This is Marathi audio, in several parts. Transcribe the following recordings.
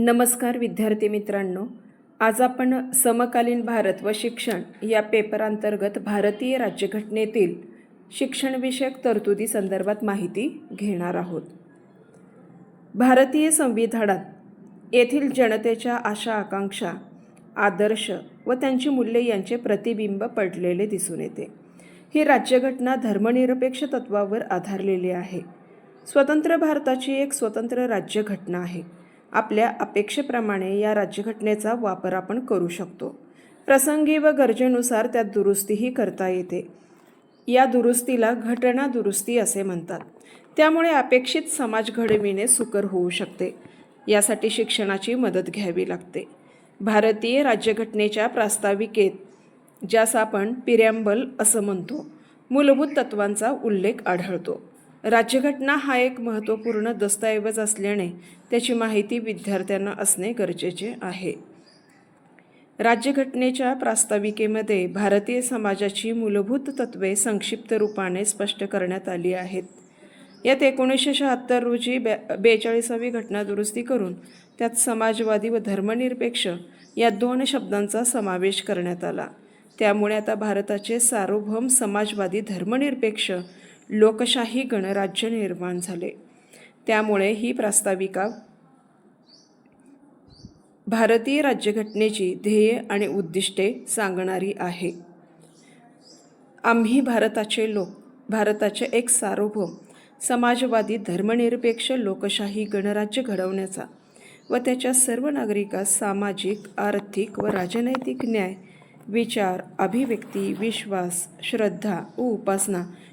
नमस्कार विद्यार्थी मित्रांनो आज आपण समकालीन भारत व शिक्षण या पेपरांतर्गत भारतीय राज्यघटनेतील शिक्षणविषयक तरतुदी संदर्भात माहिती घेणार आहोत. भारतीय संविधानात येथील जनतेच्या आशा आकांक्षा आदर्श व त्यांची मूल्ये यांचे प्रतिबिंब पडलेले दिसून येते. ही राज्यघटना धर्मनिरपेक्ष तत्वावर आधारलेली आहे. स्वतंत्र भारताची एक स्वतंत्र राज्यघटना आहे. आपल्या अपेक्षेप्रमाणे या राज्यघटनेचा वापर आपण करू शकतो. प्रसंगी व गरजेनुसार त्यात दुरुस्तीही करता येते. या दुरुस्तीला घटना दुरुस्ती असे म्हणतात. त्यामुळे अपेक्षित समाज घडविणे सुकर होऊ शकते. यासाठी शिक्षणाची मदत घ्यावी लागते. भारतीय राज्यघटनेच्या प्रास्ताविकेत ज्यास आपण पिरॅम्बल असं म्हणतो मूलभूत तत्वांचा उल्लेख आढळतो. राज्यघटना हा एक महत्त्वपूर्ण दस्तऐवज असल्याने त्याची माहिती विद्यार्थ्यांना असणे गरजेचे आहे. राज्यघटनेच्या प्रास्ताविकेमध्ये भारतीय समाजाची मूलभूत तत्वे संक्षिप्त रूपाने स्पष्ट करण्यात आली आहेत. यात एकोणीसशे शहात्तर रोजी बे बेचाळीसावी घटना दुरुस्ती करून त्यात समाजवादी व धर्मनिरपेक्ष या दोन शब्दांचा समावेश करण्यात आला. त्यामुळे आता भारताचे सार्वभौम समाजवादी धर्मनिरपेक्ष लोकशाही गणराज्य निर्माण झाले. त्यामुळे ही प्रास्ताविका भारतीय राज्यघटनेची ध्येय आणि उद्दिष्टे सांगणारी आहे. आम्ही भारताचे लोक भारताचे एक सार्वभौम समाजवादी धर्मनिरपेक्ष लोकशाही गणराज्य घडवण्याचा व त्याच्या सर्व नागरिकास सामाजिक आर्थिक व राजनैतिक न्याय विचार अभिव्यक्ती विश्वास श्रद्धा व उपासना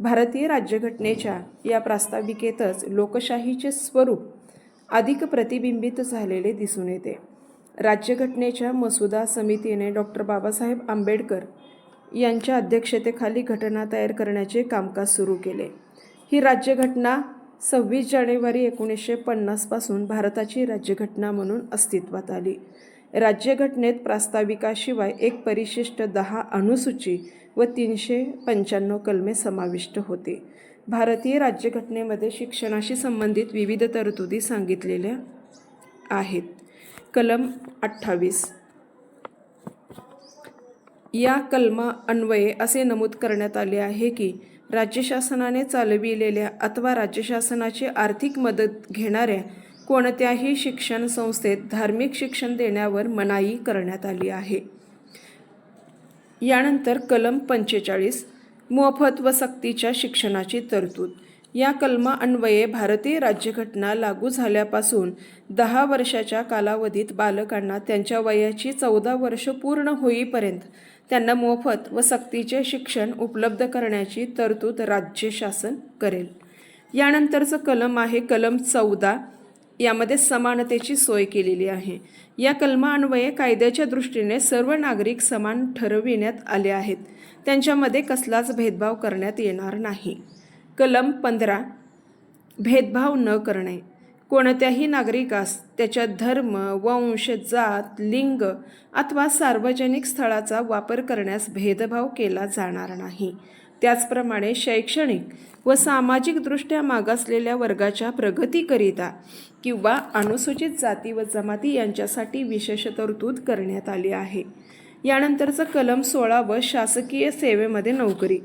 भारतीय राज्यघटनेच्या या प्रास्ताविकेतच लोकशाहीचे स्वरूप अधिक प्रतिबिंबित झालेले दिसून येते. राज्यघटनेच्या मसुदा समितीने डॉक्टर बाबासाहेब आंबेडकर यांच्या अध्यक्षतेखाली घटना तयार करण्याचे कामकाज सुरू केले. ही राज्यघटना सव्वीस जानेवारी एकोणीसशे पन्नासपासून भारताची राज्यघटना म्हणून अस्तित्वात आली. राज्यघटनेत प्रास्ताविकाशिवाय एक परिशिष्ट दहा अनुसूची व तीनशे पंच्याण्णव कलमे समाविष्ट होते. भारतीय राज्यघटनेमध्ये शिक्षणाशी संबंधित विविध तरतुदी सांगितलेल्या आहेत. कलम अठ्ठावीस. या कलमा अन्वये असे नमूद करण्यात आले आहे की राज्य शासनाने चालविलेल्या अथवा राज्य शासनाची आर्थिक मदत घेणाऱ्या कोणत्याही शिक्षण संस्थेत धार्मिक शिक्षण देण्यावर मनाई करण्यात आली आहे. यानंतर कलम पंचेचाळीस मोफत व सक्तीच्या शिक्षणाची तरतूद. या कलमा अन्वये भारतीय राज्यघटना लागू झाल्यापासून दहा वर्षाच्या कालावधीत बालकांना त्यांच्या वयाची चौदा वर्ष पूर्ण होईपर्यंत त्यांना मोफत व सक्तीचे शिक्षण उपलब्ध करण्याची तरतूद राज्य शासन करेल. यानंतरचं कलम आहे कलम चौदा यामध्ये समानतेची सोय केलेली आहे. या कलमान्वये कायद्याच्या दृष्टीने सर्व नागरिक समान ठरविण्यात आले आहेत. त्यांच्यामध्ये कसलाच भेदभाव करण्यात येणार नाही. कलम पंधरा. भेदभाव न करणे. कोणत्याही नागरिकास त्याच्या धर्म वंश जात लिंग अथवा सार्वजनिक स्थळाचा वापर करण्यास भेदभाव केला जाणार नाही. त्याचप्रमाणे शैक्षणिक व सामाजिकदृष्ट्या मागासलेल्या वर्गाच्या प्रगतीकरिता किंवा अनुसूचित जाती व जमाती यांच्यासाठी विशेष तरतूद करण्यात आली आहे. यानंतरचं कलम सोळा व शासकीय सेवेमध्ये नोकरी.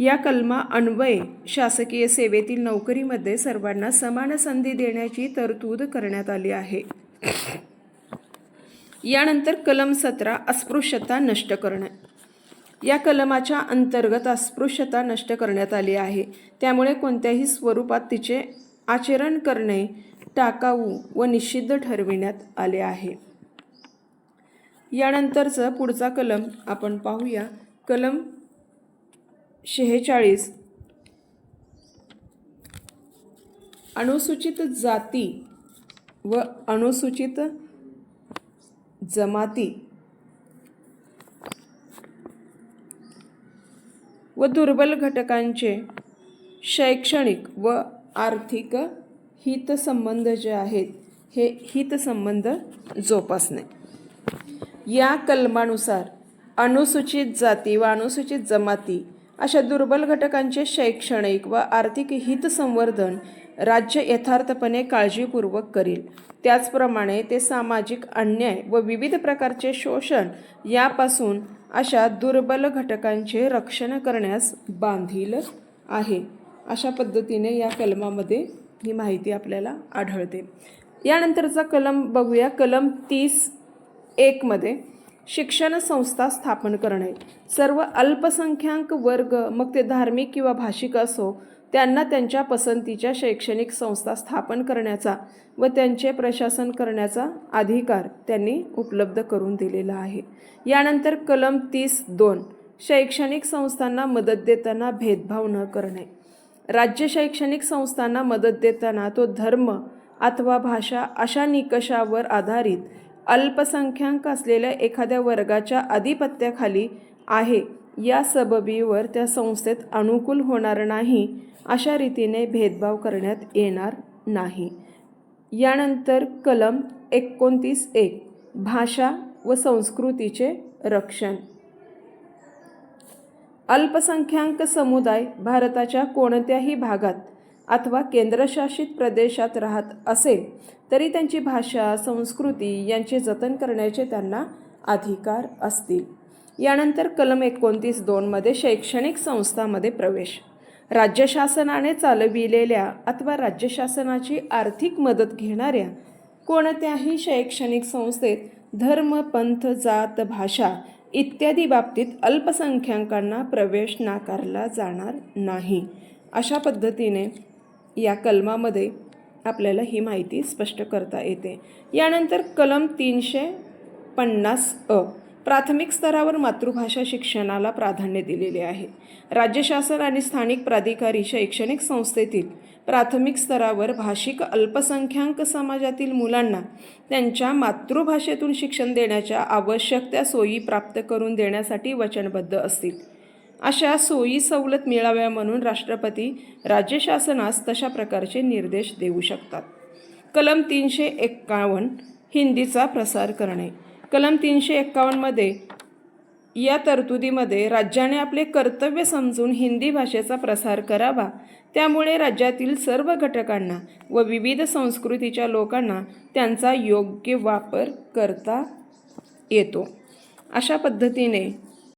या कलमा अन्वये शासकीय सेवेतील नोकरीमध्ये सर्वांना समान संधी देण्याची तरतूद करण्यात आली आहे. यानंतर कलम सतरा अस्पृश्यता नष्ट करणे. या कलमाच्या अंतर्गत अस्पृश्यता नष्ट करण्यात आली आहे. त्यामुळे कोणत्याही स्वरूपात तिचे आचरण करणे टाकाऊ व निषिद्ध ठरविण्यात आले आहे. यानंतरचं पुढचा कलम आपण पाहूया. कलम शेहेचाळीस. अनुसूचित जाती व अनुसूचित जमाती व दुर्बल घटकांचे शैक्षणिक व आर्थिक हितसंबंध जे आहेत हे हितसंबंध जोपासणे. या कलमानुसार अनुसूचित जाती व अनुसूचित जमाती अशा दुर्बल घटकांचे शैक्षणिक व आर्थिक हितसंवर्धन राज्य यथार्थपणे काळजीपूर्वक करील. त्याचप्रमाणे ते सामाजिक अन्याय व विविध प्रकारचे शोषण यापासून अशा दुर्बल घटकांचे रक्षण करण्यास बांधील आहे. अशा पद्धतीने या कलमामध्ये ही माहिती आपल्याला आढळते. यानंतरचा कलम बघूया. कलम तीस एकमध्ये शिक्षण संस्था स्थापन करणे. सर्व अल्पसंख्याक वर्ग मग ते धार्मिक किंवा भाषिक असो त्यांना त्यांच्या पसंतीच्या शैक्षणिक संस्था स्थापन करण्याचा व त्यांचे प्रशासन करण्याचा अधिकार त्यांनी उपलब्ध करून दिलेला आहे. यानंतर कलम तीस दोन शैक्षणिक संस्थांना मदत देताना भेदभाव न करणे. राज्य शैक्षणिक संस्थांना मदत देताना तो धर्म अथवा भाषा अशा निकषावर आधारित अल्पसंख्याक असलेल्या एखाद्या वर्गाच्या आधिपत्याखाली आहे या सबबीवर त्या संस्थेत अनुकूल होणार नाही अशा रीतीने भेदभाव करण्यात येणार नाही. यानंतर कलम एकोणतीस एक भाषा व संस्कृतीचे रक्षण. अल्पसंख्याक समुदाय भारताच्या कोणत्याही भागात अथवा केंद्रशासित प्रदेशात राहत असेल तरी त्यांची भाषा संस्कृती यांचे जतन करण्याचे त्यांना अधिकार असतील. यानंतर कलम एकोणतीस दोनमध्ये शैक्षणिक संस्थामध्ये प्रवेश. राज्य शासनाने चालविलेल्या अथवा राज्य शासनाची आर्थिक मदत घेणाऱ्या कोणत्याही शैक्षणिक संस्थेत धर्म पंथ जात भाषा इत्यादी बाबतीत अल्पसंख्याकांना प्रवेश नाकारला जाणार नाही. अशा पद्धतीने या कलमामध्ये आपल्याला ही माहिती स्पष्ट करता येते. यानंतर कलम तीनशे पन्नास अ. प्राथमिक स्तरावर मातृभाषा शिक्षणाला प्राधान्य दिलेले आहे. राज्य शासन आणि स्थानिक प्राधिकारी शैक्षणिक संस्थेतील प्राथमिक स्तरावर भाषिक अल्पसंख्याक समाजातील मुलांना त्यांच्या मातृभाषेतून शिक्षण देण्याच्या आवश्यक त्या सोयी प्राप्त करून देण्यासाठी वचनबद्ध असतील. अशा सोयी सवलत मिळाव्या म्हणून राष्ट्रपती राज्य शासनास तशा प्रकारचे निर्देश देऊ शकतात. कलम तीनशे एक्कावन्न हिंदीचा प्रसार करणे. कलम तीनशे एक्कावन्नमध्ये या तरतुदीमध्ये राज्याने आपले कर्तव्य समजून हिंदी भाषेचा प्रसार करावा. त्यामुळे राज्यातील सर्व घटकांना व विविध संस्कृतीच्या लोकांना त्यांचा योग्य वापर करता येतो. अशा पद्धतीने